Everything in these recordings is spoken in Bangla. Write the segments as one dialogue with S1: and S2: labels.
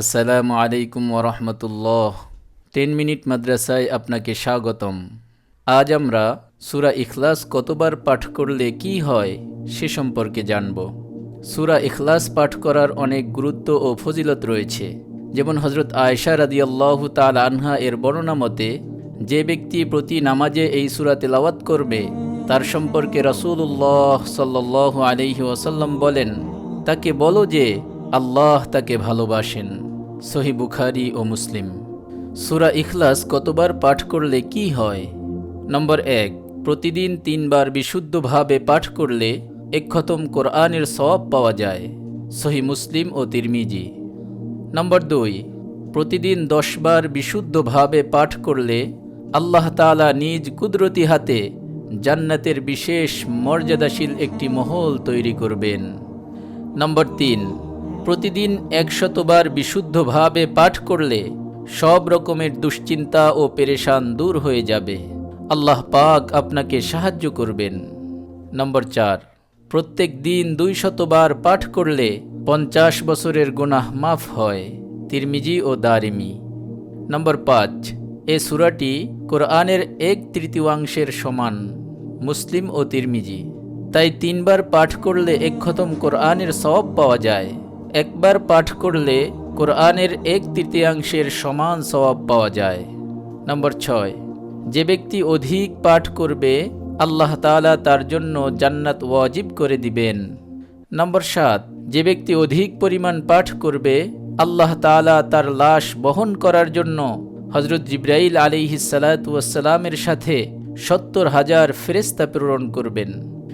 S1: আসসালামু আলাইকুম ওরহমতুল্লাহ টেন মিনিট মাদ্রাসায় আপনাকে স্বাগতম। আজ আমরা সুরা ইখলাস কতবার পাঠ করলে কি হয় সে সম্পর্কে জানব। সুরা ইখলাস পাঠ করার অনেক গুরুত্ব ও ফজিলত রয়েছে। যেমন হজরত আয়সা রাদিয়াল্লাহ তাল আনহা এর বর্ণনা মতে, যে ব্যক্তি প্রতি নামাজে এই সুরা তেলাওয়াত করবে, তার সম্পর্কে রসুল্লাহ সাল্লাহ আলহি ওসাল্লাম বলেন, তাকে বলো যে আল্লাহ তাকে ভালোবাসেন। সহি বুখারি ও মুসলিম। সুরা ইখলাস কতবার পাঠ করলে কি হয়? নম্বর এক, প্রতিদিন তিনবার বিশুদ্ধভাবে পাঠ করলে এক খতম কোরআনের সব পাওয়া যায়, সহি মুসলিম ও তিরমিজি। নম্বর দুই, প্রতিদিন দশবার বিশুদ্ধভাবে পাঠ করলে আল্লাহ তাআলা নিজ কুদরতি হাতে জান্নাতের বিশেষ মর্যাদাশীল একটি মহল তৈরি করবেন। নম্বর তিন প্রতিদিন একশতবার বিশুদ্ধভাবে পাঠ করলে সব রকমের দুশ্চিন্তা ও পেরেশান দূর হয়ে যাবে। আল্লাহ পাক আপনাকে সাহায্য করবেন। নম্বর চার, প্রত্যেক দিন দুই শতবার পাঠ করলে পঞ্চাশ বছরের গুনাহ মাফ হয়, তিরমিজি ও দারিমি। নম্বর পাঁচ, এ সুরাটি কোরআনের এক তৃতীয়াংশের সমান, মুসলিম ও তিরমিজি। তাই তিনবার পাঠ করলে এক খতম কোরআনের সব পাওয়া যায়। একবার পাঠ করলে কোরআনের এক তৃতীয়াংশের সমান সওয়াব পাওয়া যায়। নম্বর ছয়, যে ব্যক্তি অধিক পাঠ করবে, আল্লাহ তাআলা তার জন্য জান্নাত ওয়াজিব করে দিবেন। নম্বর সাত, যে ব্যক্তি অধিক পরিমাণ পাঠ করবে, আল্লাহ তাআলা তার লাশ বহন করার জন্য হজরত জিব্রাইল আলিহিসালাতামের সাথে সত্তর হাজার ফেরেস্তা প্রেরণ করবেন।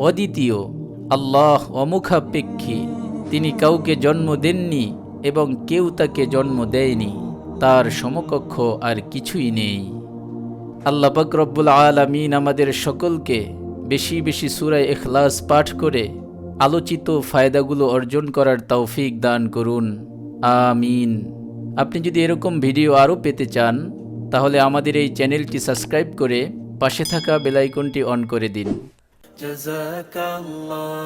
S1: অদ্বিতীয়, আল্লাহ অমুখাপেক্ষী। তিনি কাউকে জন্ম দেননি এবং কেউ তাকে জন্ম দেয়নি। তার সমকক্ষ আর কিছুই নেই। আল্লাহ পাক রব্বুল আলমিন আমাদের সকলকে বেশি বেশি সুরায় এখলাস পাঠ করে আলোচিত ফায়দাগুলো অর্জন করার তৌফিক দান করুন। আমিন। আপনি যদি এরকম ভিডিও আরও পেতে চান, তাহলে আমাদের এই চ্যানেলটি সাবস্ক্রাইব করে পাশে থাকা বেলাইকনটি অন করে দিন।
S2: جزاك الله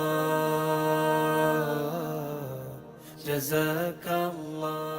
S2: جزاك الله